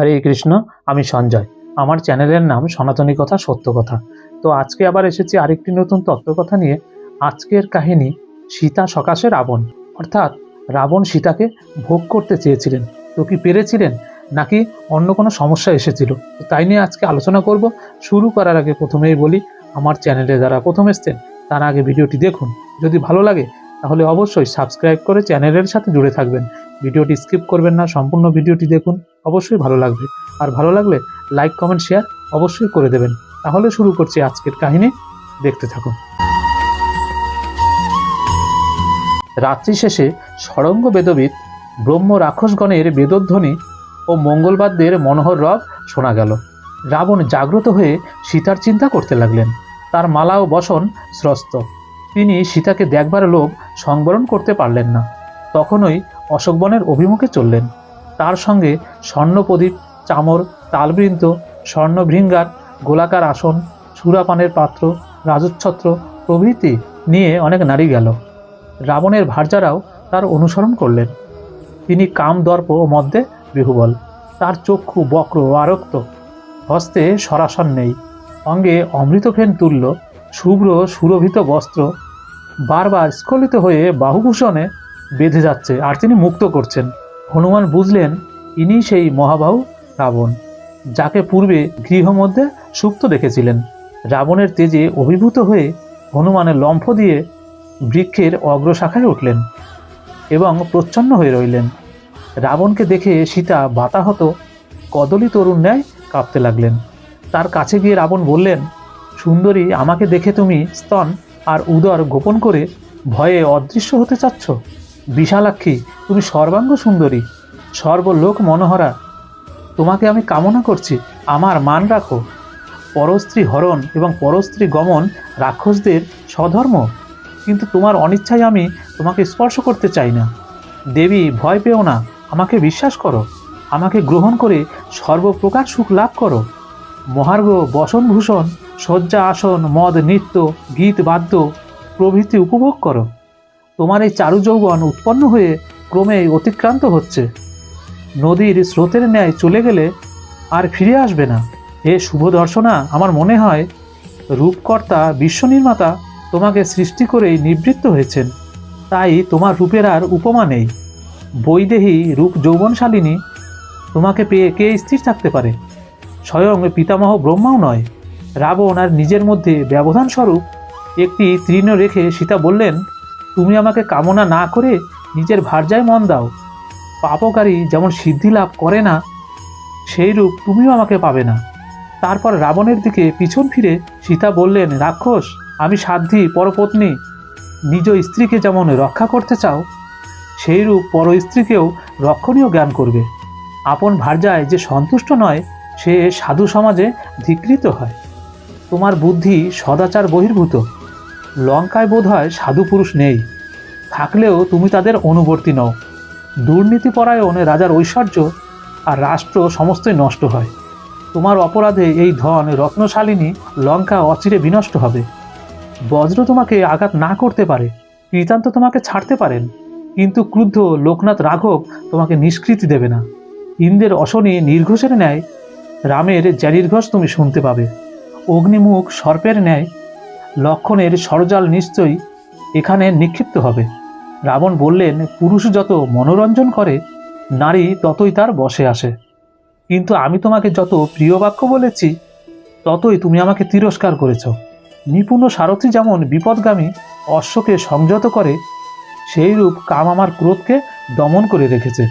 হরে কৃষ্ণ, আমি সঞ্জয়। আমার চ্যানেলের নাম সনাতনী কথা, সত্য কথা। তো আজকে আবার এসেছি আরেকটি নতুন তত্ত্বকথা নিয়ে। আজকের কাহিনী সীতা সকাশে রাবণ। অর্থাৎ রাবণ সীতাকে ভোগ করতে চেয়েছিলেন। তো কি পেরেছিলেন? নাকি অন্য কোনো সমস্যা এসেছিল? তো তাই নিয়ে আজকে আলোচনা করব। শুরু করার আগে প্রথমেই বলি, আমার চ্যানেলে যারা প্রথম এসছেন, তার আগে ভিডিওটি দেখুন। যদি ভালো লাগে তাহলে অবশ্যই সাবস্ক্রাইব করে চ্যানেলের সাথে জুড়ে থাকবেন। ভিডিওটি স্কিপ করবেন না, সম্পূর্ণ ভিডিওটি দেখুন, অবশ্যই ভালো লাগবে। আর ভালো লাগলে লাইক, কমেন্ট, শেয়ার অবশ্যই করে দেবেন। তাহলে শুরু করছি আজকের কাহিনী। দেখতে থাকুন। রাত্রি শেষে সরঙ্গ বেদবিদ, ব্রহ্ম রাক্ষসগণের বেদধ্বনি ও মঙ্গলবাদ্যের মনোহর রব শোনা গেল। রাবণ জাগ্রত হয়ে সীতার চিন্তা করতে লাগলেন। তার মালা ও বসন স্রস্ত। তিনি সীতাকে দেখবার লোভ সংবরণ করতে পারলেন না। তখনই অশোকবনের অভিমুখে চললেন। তার সঙ্গে স্বর্ণপ্রদীপ, চামর তালবৃন্ত স্বর্ণভৃঙ্গার, গোলাকার আসন, সুরাপানের পাত্র, রাজচ্ছত্র প্রভৃতি নিয়ে অনেক নারী গেল। রাবণের ভার্যারাও তার অনুসরণ করলেন। তিনি কাম দর্প ও মধ্যে বিহুবল। তার চক্ষু বক্র ও আরক্ত। হস্তে সরাসন নেই। অঙ্গে অমৃতফেন তুল্য, শুভ্র সুরভিত বস্ত্র বারবার স্খলিত হয়ে বাহুভূষণে বেঁধে যাচ্ছে আর তিনি মুক্ত করছেন। হনুমান বুঝলেন ইনি সেই মহাবাহু রাবণ, যাকে পূর্বে গৃহ মধ্যে সুপ্ত দেখেছিলেন। রাবণের তেজে অভিভূত হয়ে হনুমানের লম্ফ দিয়ে বৃক্ষের অগ্রশাখায় উঠলেন এবং প্রচ্ছন্ন হয়ে রইলেন। রাবণকে দেখে সীতা বাতাহত কদলী তরুণ ন্যায় কাঁপতে লাগলেন। তার কাছে গিয়ে রাবণ বললেন, সুন্দরী, আমাকে দেখে তুমি স্তন আর উদর গোপন করে ভয়ে অদৃশ্য হতে চাচ্ছ? বিশালাক্ষী, তুমি সর্বাঙ্গ সুন্দরী, সর্বলোক মনোহরা। তোমাকে আমি কামনা করছি, আমার মান রাখো। পরস্ত্রী হরণ এবং পরস্ত্রী গমন রাক্ষসদের স্বধর্ম। কিন্তু তোমার অনিচ্ছায় আমি তোমাকে স্পর্শ করতে চাই না। দেবী, ভয় পেও না, আমাকে বিশ্বাস করো। আমাকে গ্রহণ করে সর্বপ্রকার সুখ লাভ করো। মহার্ঘ বসনভূষণ শয্যা আসন মদ, নৃত্য, গীত, বাদ্য প্রভৃতি উপভোগ করো। তোমার এই চারু যৌবন উৎপন্ন হয়ে ক্রমে অতিক্রান্ত হচ্ছে। নদীর স্রোতের ন্যায় চলে গেলে আর ফিরে আসবে না। এ শুভ দর্শনা আমার মনে হয় রূপকর্তা বিশ্বনির্মাতা তোমাকে সৃষ্টি করেই নিবৃত্ত হয়েছেন। তাই তোমার রূপের আর উপমা নেই। বৈদেহী রূপ যৌবনশালিনী তোমাকে পেয়ে কে স্থির থাকতে পারে? স্বয়ং পিতামহ ব্রহ্মাও নয়। রাবণ আর নিজের মধ্যে ব্যবধান স্বরূপ একটি তৃণ রেখে সীতা বললেন, তুমি আমাকে কামনা না করে নিজের ভার্যায় মন দাও। পাপকারী যেমন সিদ্ধি লাভ করে না সেই রূপ তুমিও আমাকে পাবে না। তারপর রাবণের দিকে পিছন ফিরে সীতা বললেন, রাক্ষস, আমি সাধ্যি পরপত্নী, নিজ স্ত্রীকে যেমন রক্ষা করতে চাও সেই রূপ পর স্ত্রীকেও রক্ষণীয় জ্ঞান করবে। আপন ভার্যায় যে সন্তুষ্ট নয়, সে সাধু সমাজে ধিকৃত হয়। তোমার বুদ্ধি সদাচার বহির্ভূত। লঙ্কায় বোধ হয় সাধু পুরুষ নেই। থাকলেও তুমি তাদের অনুবর্তী নও। দুর্নীতিপরায়ণ রাজার ঐশ্বর্য আর রাষ্ট্র সমস্তই নষ্ট হয়। তোমার অপরাধে এই ধন রত্নশালিনী লঙ্কা অচিরে বিনষ্ট হবে। বজ্র তোমাকে আঘাত না করতে পারে কৃতান্ত তোমাকে ছাড়তে পারেন। কিন্তু ক্রুদ্ধ লোকনাথ রাঘব তোমাকে নিষ্কৃতি দেবে না। ইন্দ্রের অশনি নির্ঘোষের ন্যায় রামের জ্যানির্ঘোষ তুমি শুনতে পাবে। অগ্নিমুখ সর্পের ন্যায় লক্ষণের সরজাল নিশ্চয়ই এখানে নিক্ষিপ্ত হবে। রাবণ বললেন, পুরুষ যত মনোরঞ্জন করে, নারী ততই তার বসে আসে। কিন্তু আমি তোমাকে যত প্রিয় বাক্য বলেছি, ততই তুমি আমাকে তিরস্কার করেছ। নিপুণ সারথি যেমন বিপদগামী অশ্বকে সংযত করে, সেই রূপ কাম আমার ক্রোধকে দমন করে রেখেছে।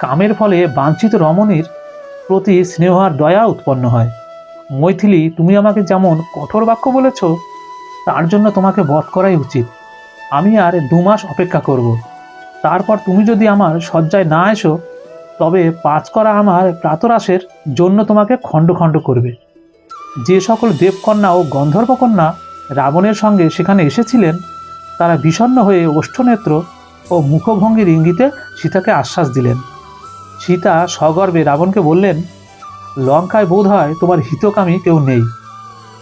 কামের ফলে বাঞ্ছিত রমণীর প্রতি স্নেহ আর দয়া উৎপন্ন হয়। মৈথিলি, তুমি আমাকে যেমন কঠোর বাক্য বলেছ, তার জন্য তোমাকে বধ করাই উচিত। আমি আর দু মাস অপেক্ষা করব। তারপর তুমি যদি আমার শয্যায় না এসো, তবে পাঁচ করা আমার প্রাতরাসের জন্য তোমাকে খণ্ড খণ্ড করবে। যে সকল দেবকন্যা ও গন্ধর্বকন্যা রাবণের সঙ্গে সেখানে এসেছিলেন, তারা বিষণ্ণ হয়ে ওষ্ঠনেত্র ও মুখভঙ্গির ইঙ্গিতে সীতাকে আশ্বাস দিলেন। সীতা সগর্বে রাবণকে বললেন লঙ্কায় বোধ হয় তোমার হিতকামী কেউ নেই।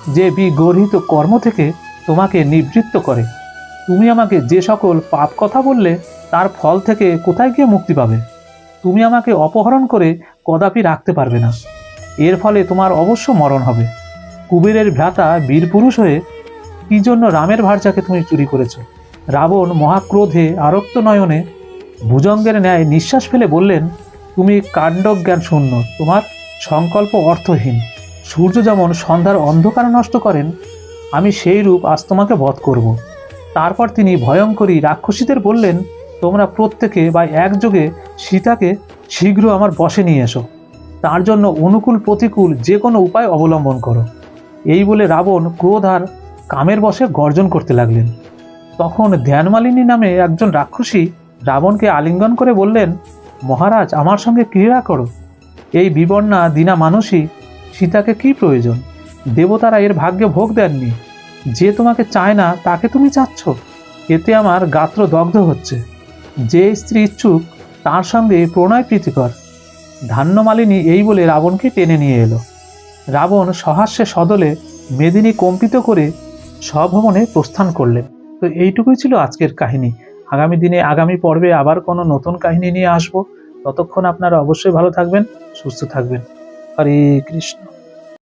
যে বিগর্হিত কর্ম থেকে তোমাকে নিবৃত্ত করে। তুমি আমাকে যে সকল পাপ কথা বললে, তার ফল থেকে কোথায় গিয়ে মুক্তি পাবে? তুমি আমাকে অপহরণ করে কদাপি রাখতে পারবে না। এর ফলে তোমার অবশ্য মরণ হবে। কুবেরের ভ্রাতা বীরপুরুষ হয়ে কী জন্য রামের ভার্যাকে তুমি চুরি করেছ? রাবণ মহাক্রোধে আরক্ত নয়নে ভুজঙ্গের ন্যায় নিঃশ্বাস ফেলে বললেন, তুমি কাণ্ডজ্ঞান শূন্য তোমার সংকল্প অর্থহীন। সূর্য যেমন সন্ধ্যার অন্ধকার নষ্ট করেন, আমি সেই রূপ আজ তোমাকে বধ করব। তারপর তিনি ভয়ঙ্করী রাক্ষসীদের বললেন, তোমরা প্রত্যেকে বা একযোগে সীতাকে শীঘ্র আমার বশে নিয়ে এসো। তার জন্য অনুকূল প্রতিকূল যে কোনো উপায় অবলম্বন করো। এই বলে রাবণ ক্রোধ আর কামের বশে গর্জন করতে লাগলেন। তখন ধ্যানমালিনী নামে একজন রাক্ষসী রাবণকে আলিঙ্গন করে বললেন, মহারাজ, আমার সঙ্গে ক্রীড়া করো। এই বিবর্ণা দিনা মানুষই সীতাকে কি প্রয়োজন? দেবতারা এর ভাগ্যে ভোগ দেননি। যে তোমাকে চায় না, তাকে তুমি চাচ্ছ। এতে আমার গাত্র দগ্ধ হচ্ছে। যে স্ত্রী ইচ্ছুক, তার সঙ্গে প্রণয় প্রীতিকর। ধান্যমালিনী এই বলে রাবণকে টেনে নিয়ে এলো। রাবণ সহাস্যে সদলে মেদিনী কম্পিত করে স্বভবনে প্রস্থান করলেন। তো এইটুকুই ছিল আজকের কাহিনী। আগামী দিনে, আগামী পর্বে আবার কোনো নতুন কাহিনী নিয়ে আসব। ততক্ষণ আপনারা অবশ্যই ভালো থাকবেন সুস্থ থাকবেন। হরে কৃষ্ণ।